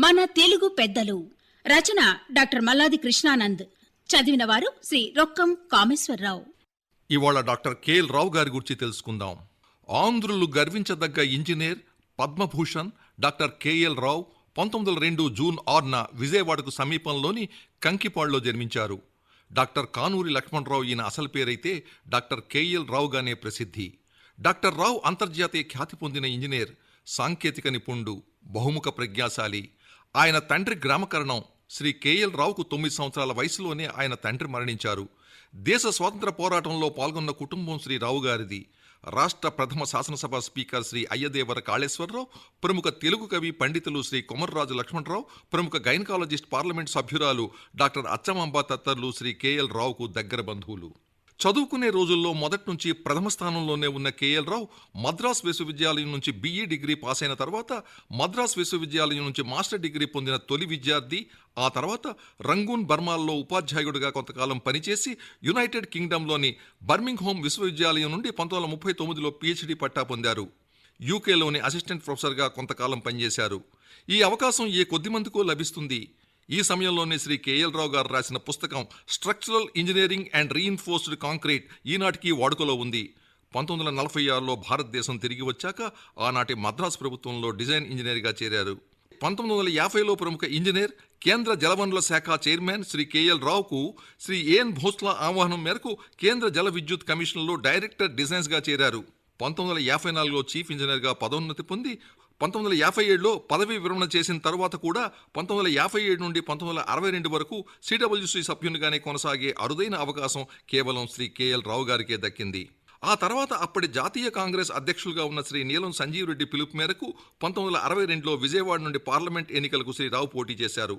మన తెలుగు పెద్దలు. రచన డాక్టర్ మల్లాది కృష్ణానంద్. చదివిన వారు శ్రీ రొక్కం కామేశ్వరరావు. ఇవాళ డాక్టర్ కేఎల్ రావు గారి గురించి తెలుసుకుందాం. ఆంధ్రులు గర్వించదగ్గ engineer Padma Bhushan doctor K L Rao పంతొమ్మిది వందల రెండు జూన్ ఆరున విజయవాడకు సమీపంలోని కంకిపాడులో జన్మించారు. డాక్టర్ కానూరి లక్ష్మణరావు ఈయన అసలు పేరైతే డాక్టర్ కేఎల్ రావుగానే ప్రసిద్ధి. డాక్టర్ రావు అంతర్జాతీయ ఖ్యాతి పొందిన ఇంజనీర్ సాంకేతిక నిపుణుడు బహుముఖ ప్రజ్ఞాశాలి. ఆయన తండ్రి గ్రామకరణం శ్రీ కేఎల్ రావుకు తొమ్మిది సంవత్సరాల వయసులోనే ఆయన తండ్రి మరణించారు. దేశ స్వాతంత్ర పోరాటంలో పాల్గొన్న కుటుంబం శ్రీ రావు గారిది. రాష్ట్ర ప్రథమ శాసనసభ స్పీకర్ శ్రీ అయ్యదేవర కాళేశ్వరరావు ప్రముఖ తెలుగు కవి పండితులు శ్రీ కొమర్రాజు లక్ష్మణరావు ప్రముఖ గైనకాలజిస్ట్ పార్లమెంట్ సభ్యురాలు డాక్టర్ అచ్చమాంబ తత్తర్లు శ్రీ కేఎల్ రావుకు దగ్గర బంధువులు. చదువుకునే రోజుల్లో మొదటి నుంచి ప్రథమ స్థానంలోనే ఉన్న కేఎల్ రావు మద్రాస్ విశ్వవిద్యాలయం నుంచి బీఈ డిగ్రీ పాస్ అయిన తర్వాత మద్రాస్ విశ్వవిద్యాలయం నుంచి మాస్టర్ డిగ్రీ పొందిన తొలి విద్యార్థి ఆ తర్వాత రంగూన్ బర్మాల్లో ఉపాధ్యాయుడిగా కొంతకాలం పనిచేసి యునైటెడ్ కింగ్డమ్లోని బర్మింగ్ హోమ్ విశ్వవిద్యాలయం నుండి పంతొమ్మిది వందల ముప్పై తొమ్మిదిలో పీహెచ్డీ పట్టా పొందారు. యూకేలోని అసిస్టెంట్ ప్రొఫెసర్గా కొంతకాలం పనిచేశారు. ఈ అవకాశం ఏ కొద్ది మందికో లభిస్తుంది. ఈ సమయంలోనే శ్రీ కేఎల్ రావు గారు రాసిన పుస్తకం structural engineering and reinforced concrete ఈనాటికి వాడుకలో ఉంది. పంతొమ్మిది వందల నలభై ఆరులో భారతదేశం తిరిగి వచ్చాక ఆనాటి మద్రాసు ప్రభుత్వంలో డిజైన్ ఇంజనీర్గా చేరారు. పంతొమ్మిది వందల యాభైలో ప్రముఖ ఇంజనీర్ కేంద్ర జలవనరుల శాఖ చైర్మన్ శ్రీ కేఎల్ రావుకు శ్రీ ఏఎన్ భోస్లా ఆహ్వానం మేరకు కేంద్ర జల విద్యుత్ కమిషన్లో డైరెక్టర్ డిజైన్స్గా చేరారు. పంతొమ్మిది వందల యాభై నాలుగులో చీఫ్ ఇంజనీర్గా పదోన్నతి పొంది పంతొమ్మిది వందల యాభై ఏడులో పదవీ విరమణ చేసిన తర్వాత కూడా పంతొమ్మిది వందల యాభై ఏడు నుండి పంతొమ్మిది వందల అరవై రెండు వరకు సిడబ్ల్యూసీ సభ్యునిగానే కొనసాగే అరుదైన అవకాశం కేవలం శ్రీ కేఎల్ రావు గారికే దక్కింది. ఆ తర్వాత అప్పటి జాతీయ కాంగ్రెస్ అధ్యక్షులుగా ఉన్న శ్రీ నీలం సంజీవ్ రెడ్డి పిలుపు మేరకు పంతొమ్మిది వందల అరవై రెండులో విజయవాడ నుండి పార్లమెంట్ ఎన్నికలకు శ్రీరావు పోటీ చేశారు.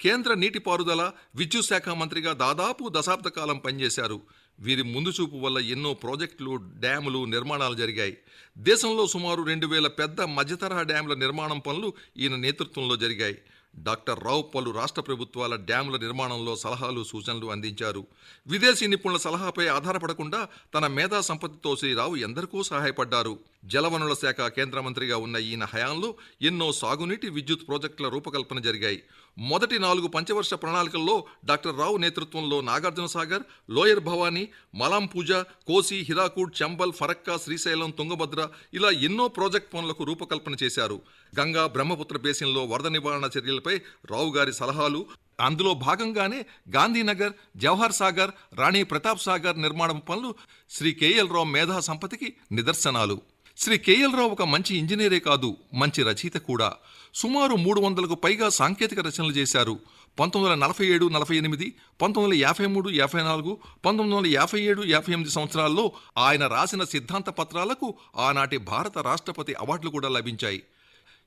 కేంద్ర నీటిపారుదల విద్యుత్ శాఖ మంత్రిగా దాదాపు దశాబ్ద కాలం పనిచేశారు. వీరి ముందు చూపు వల్ల ఎన్నో ప్రాజెక్టులు డ్యాములు నిర్మాణాలు జరిగాయి. దేశంలో సుమారు రెండు వేల పెద్ద మధ్యతరహా డ్యాముల నిర్మాణం పనులు ఈయన నేతృత్వంలో జరిగాయి. డాక్టర్ రావు పలు రాష్ట్ర ప్రభుత్వాల డ్యాముల నిర్మాణంలో సలహాలు సూచనలు అందించారు. విదేశీ నిపుణుల సలహాపై ఆధారపడకుండా తన మేధా సంపత్తితో శ్రీరావు ఎందరికో సహాయపడ్డారు. జలవనరుల శాఖ కేంద్ర మంత్రిగా ఉన్న ఈయన హయాంలో ఎన్నో సాగునీటి విద్యుత్ ప్రాజెక్టుల రూపకల్పన జరిగాయి. మొదటి నాలుగు పంచవర్ష ప్రణాళికల్లో డాక్టర్ రావు నేతృత్వంలో నాగార్జున సాగర్ లోయర్ భవానీ మలాం పూజ కోసి హిరాకూడ్ చంబల్ ఫరక్కా శ్రీశైలం తుంగభద్ర ఇలా ఎన్నో ప్రాజెక్ట్ పనులకు రూపకల్పన చేశారు. గంగా బ్రహ్మపుత్ర బేసిన్లో వరద నివారణ చర్యలపై రావు గారి సలహాలు అందులో భాగంగానే గాంధీనగర్ జవహర్ సాగర్ రాణి ప్రతాప్ సాగర్ నిర్మాణం పనులు శ్రీ కేఎల్ రావు మేధా సంపత్తికి నిదర్శనాలు. శ్రీ కేఎల్ రావు ఒక మంచి ఇంజనీరే కాదు మంచి రచయిత కూడా. సుమారు మూడు వందలకు పైగా సాంకేతిక రచనలు చేశారు. పంతొమ్మిది వందల నలభై ఏడు నలభై ఎనిమిది పంతొమ్మిది వందల యాభై మూడు యాభై నాలుగు పంతొమ్మిది వందల యాభై ఏడు యాభై ఎనిమిది సంవత్సరాల్లో ఆయన రాసిన సిద్ధాంత పత్రాలకు ఆనాటి భారత రాష్ట్రపతి అవార్డులు కూడా లభించాయి.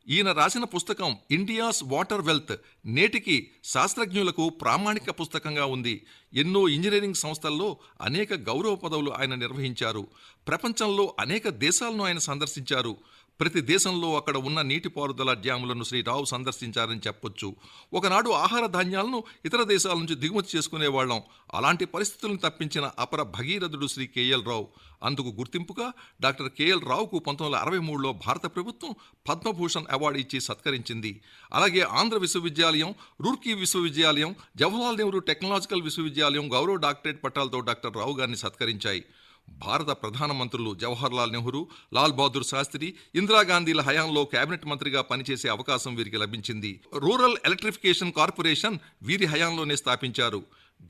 ఈయన రాసిన పుస్తకం ఇండియాస్ వాటర్ వెల్త్ నేటికి శాస్త్రజ్ఞులకు ప్రామాణిక పుస్తకంగా ఉంది. ఎన్నో ఇంజనీరింగ్ సంస్థల్లో అనేక గౌరవ పదవులు ఆయన నిర్వహించారు. ప్రపంచంలో అనేక దేశాలను ఆయన సందర్శించారు. ప్రతి దేశంలో అక్కడ ఉన్న నీటిపారుదల డ్యాములను శ్రీరావు సందర్శించారని చెప్పొచ్చు. ఒకనాడు ఆహార ధాన్యాలను ఇతర దేశాల నుంచి దిగుమతి చేసుకునేవాళ్ళం అలాంటి పరిస్థితులను తప్పించిన అపర భగీరథుడు శ్రీ కేఎల్ రావు. అందుకు గుర్తింపుగా డాక్టర్ కేఎల్ రావుకు పంతొమ్మిది వందల అరవై మూడులో భారత ప్రభుత్వం పద్మభూషణ్ అవార్డు ఇచ్చి సత్కరించింది. అలాగే ఆంధ్ర విశ్వవిద్యాలయం రూర్కీ విశ్వవిద్యాలయం జవహర్లాల్ నెహ్రూ టెక్నాలజికల్ విశ్వవిద్యాలయం గౌరవ డాక్టరేట్ పట్టాలతో డాక్టర్ రావు గారిని సత్కరించాయి. భారత ప్రధానమంత్రులు జవహర్లాల్ నెహ్రూ లాల్ బహదూర్ శాస్త్రి ఇందిరాగాంధీల హయాంలో కేబినెట్ మంత్రిగా పనిచేసే అవకాశం వీరికి లభించింది. రూరల్ ఎలక్ట్రిఫికేషన్ కార్పొరేషన్ వీరి హయాంలోనే స్థాపించారు.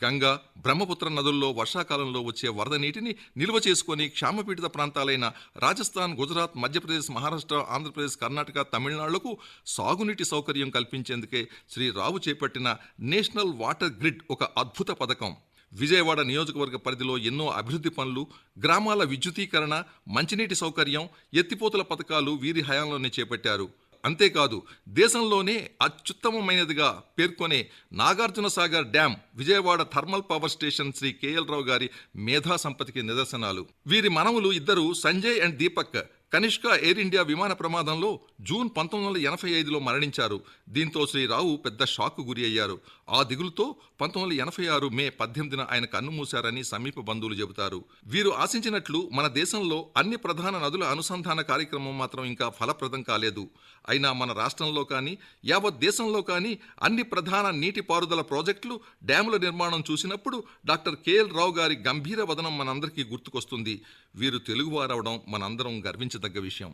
గంగా బ్రహ్మపుత్ర నదుల్లో వర్షాకాలంలో వచ్చే వరద నీటిని నిల్వ చేసుకొని క్షామపీడిత ప్రాంతాలైన రాజస్థాన్ గుజరాత్ మధ్యప్రదేశ్ మహారాష్ట్ర ఆంధ్రప్రదేశ్ కర్ణాటక తమిళనాడులకు సాగునీటి సౌకర్యం కల్పించేందుకే శ్రీ రావు చేపట్టిన నేషనల్ వాటర్ గ్రిడ్ ఒక అద్భుత పథకం. విజయవాడ నియోజకవర్గ పరిధిలో ఎన్నో అభివృద్ధి పనులు గ్రామాల విద్యుతీకరణ మంచినీటి సౌకర్యం ఎత్తిపోతుల పథకాలు వీరి హయాంలోనే చేపట్టారు. అంతేకాదు దేశంలోనే అత్యుత్తమమైనదిగా పేర్కొనే Nagarjuna Sagar dam Vijayawada thermal power station Shri K L Rao గారి మేధా సంపత్తికి నిదర్శనాలు. వీరి మనవులు ఇద్దరు Sanjay and Deepak Kanishka Air India విమాన ప్రమాదంలో జూన్ పంతొమ్మిది వందల ఎనభై ఐదులో మరణించారు. దీంతో శ్రీరావు పెద్ద షాక్కు గురి అయ్యారు. ఆ దిగులుతో పంతొమ్మిది వందల ఎనభై ఆరు మే పద్దెనిమిదిన ఆయన కన్నుమూశారని సమీప బంధువులు చెబుతారు. వీరు ఆశించినట్లు మన దేశంలో అన్ని ప్రధాన నదుల అనుసంధాన కార్యక్రమం మాత్రం ఇంకా ఫలప్రదం కాలేదు. అయినా మన రాష్ట్రంలో కానీ యావత్ దేశంలో కానీ అన్ని ప్రధాన నీటిపారుదల ప్రాజెక్టులు డ్యాముల నిర్మాణం చూసినప్పుడు డాక్టర్ కేఎల్ రావు గారి గంభీర వదనం మనందరికీ గుర్తుకొస్తుంది. వీరు తెలుగువారవడం మనందరం గర్వించదగ్గ విషయం